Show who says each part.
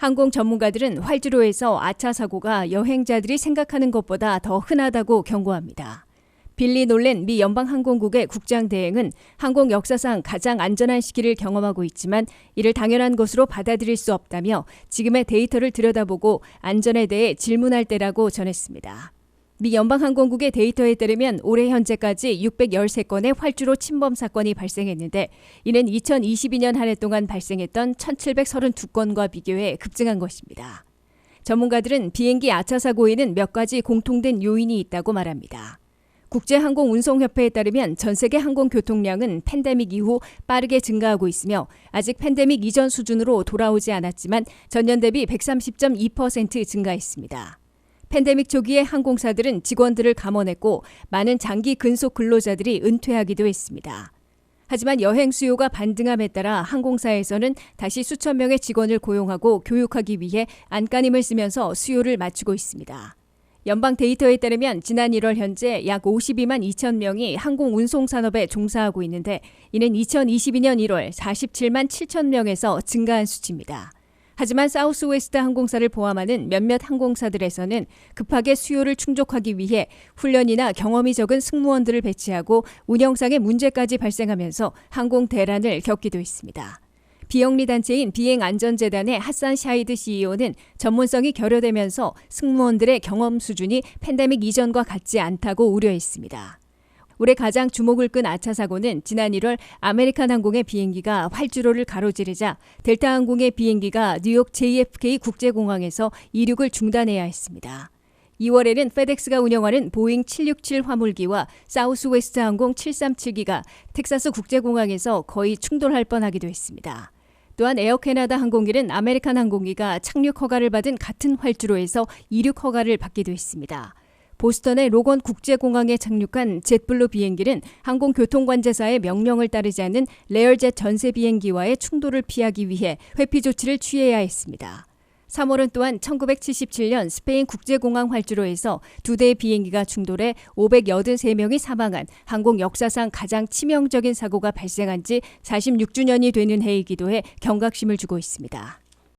Speaker 1: 항공 전문가들은 활주로에서 아차 사고가 여행자들이 생각하는 것보다 더 흔하다고 경고합니다. 빌리 놀렌 미 연방항공국의 국장 대행은 항공 역사상 가장 안전한 시기를 경험하고 있지만 이를 당연한 것으로 받아들일 수 없다며 지금의 데이터를 들여다보고 안전에 대해 질문할 때라고 전했습니다. 미 연방항공국의 데이터에 따르면 올해 현재까지 613건의 활주로 침범 사건이 발생했는데 이는 2022년 한 해 동안 발생했던 1732건과 비교해 급증한 것입니다. 전문가들은 비행기 아차 사고에는 몇 가지 공통된 요인이 있다고 말합니다. 국제항공운송협회에 따르면 전 세계 항공 교통량은 팬데믹 이후 빠르게 증가하고 있으며 아직 팬데믹 이전 수준으로 돌아오지 않았지만 전년 대비 130.2% 증가했습니다. 팬데믹 초기에 항공사들은 직원들을 감원했고 많은 장기 근속 근로자들이 은퇴하기도 했습니다. 하지만 여행 수요가 반등함에 따라 항공사에서는 다시 수천 명의 직원을 고용하고 교육하기 위해 안간힘을 쓰면서 수요를 맞추고 있습니다. 연방 데이터에 따르면 지난 1월 현재 약 52만 2천 명이 항공 운송 산업에 종사하고 있는데 이는 2022년 1월 47만 7천 명에서 증가한 수치입니다. 하지만 사우스웨스트 항공사를 포함하는 몇몇 항공사들에서는 급하게 수요를 충족하기 위해 훈련이나 경험이 적은 승무원들을 배치하고 운영상의 문제까지 발생하면서 항공 대란을 겪기도 했습니다. 비영리 단체인 비행안전재단의 핫산 샤이드 CEO는 전문성이 결여되면서 승무원들의 경험 수준이 팬데믹 이전과 같지 않다고 우려했습니다. 올해 가장 주목을 끈 아차 사고는 지난 1월 아메리칸 항공의 비행기가 활주로를 가로지르자 델타 항공의 비행기가 뉴욕 JFK 국제공항에서 이륙을 중단해야 했습니다. 2월에는 페덱스가 운영하는 보잉 767 화물기와 사우스웨스트 항공 737기가 텍사스 국제공항에서 거의 충돌할 뻔하기도 했습니다. 또한 에어 캐나다 항공기는 아메리칸 항공기가 착륙 허가를 받은 같은 활주로에서 이륙 허가를 받기도 했습니다. 보스턴의 로건 국제공항에 착륙한 젯블루 비행기는 항공교통관제사의 명령을 따르지 않는 레얼젯 전세 비행기와의 충돌을 피하기 위해 회피 조치를 취해야 했습니다. 3월은 또한 1977년 스페인 국제공항 활주로에서 두 대의 비행기가 충돌해 583명이 사망한 항공 역사상 가장 치명적인 사고가 발생한 지 46주년이 되는 해이기도 해 경각심을 주고 있습니다.